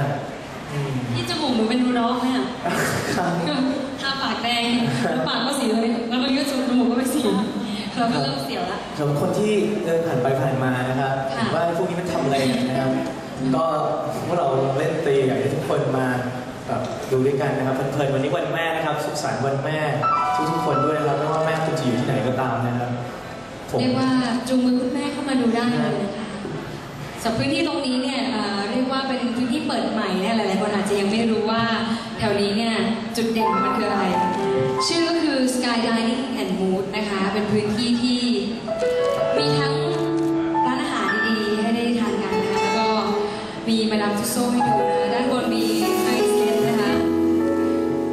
ากอืมที่จมูกหนูเป็นรูด็อกเนี่ยครับทาปากแดงแล้วปากก็สีเลยแล้วมันก็จมูกก็เป็นสีเราก็เริ่มเสียวละสำหรับคนที่เดินผ่านไปผ่านมานะครับค่ะเห็นว่าพวกนี้มันทำอะไรกันนะครับ ก็พวกเราเล่นดนตรีอยากให้ทุกคนมาแบบดูด้วยกันนะครับเพลินๆวันนี้วันแม่นะครับ สุขสันต์วันแม่ทุกๆคนด้วยนะครับไม่ว่าแม่คุณจะอยู่ที่ไหนก็ตามนะครับผมเรียกว่าจูงมือคุณแม่เข้ามาดูได้เลยนะคะสำหรับพื้นที่ตรงนี้เนี่ย ดใหม่เนี่ยหลายๆคนอาจจะยังไม่รู้ว่าแถวนี้เนี่ยจุดเด่นของมันคืออะไร ชื่อก็คือ Sky Dining and Mood นะคะ เป็นพื้นที่ที่มีทั้งร้านอาหารดีๆ ให้ได้ทานกันนะคะแล้วก็มีมาดามทุโซให้ดูนะด้านบนมีไอซ์เล่นนะคะ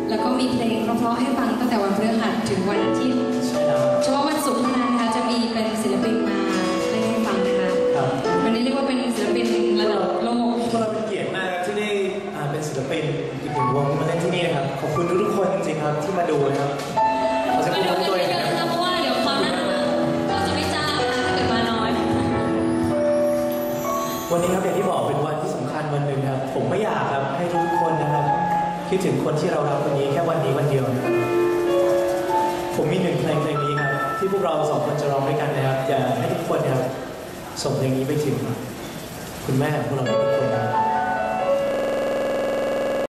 แล้วก็มีเพลงเพราะๆให้ฟังตั้งแต่วันพฤหัสถึงวันอาทิตย์ ศิลปินอีกหนึ่งวงที่มาเล่นที่นี่นะครับ ขอบคุณทุกๆคนจริงๆครับที่มาดูนะครับขอจะมาพูดูดกันตัวเองเยอะนะๆคนะรับเพราะว่าเดี๋ยวคราวหน้าเราจะไม่จ้างนะถ้าเกิดมาน้อย วันนี้ครับอย่างที่บอกเป็นวันที่สำคัญวันหนึ่งครับ ผมไม่อยากครับให้ทุกๆคนนะครับ คิดถึงคนที่เรารักคนนี้แค่วันนี้วันเดียวนะครับ ผมมีหนึ่งเพลงเพลงนี้ครับ ที่พวกเราสองคนจะร้องด้วยกันนะครับอยากให้ทุกคนนะครับส่งเพลงนี้ไปถึงคุณแม่ของพวกเราทุกคนนะครับ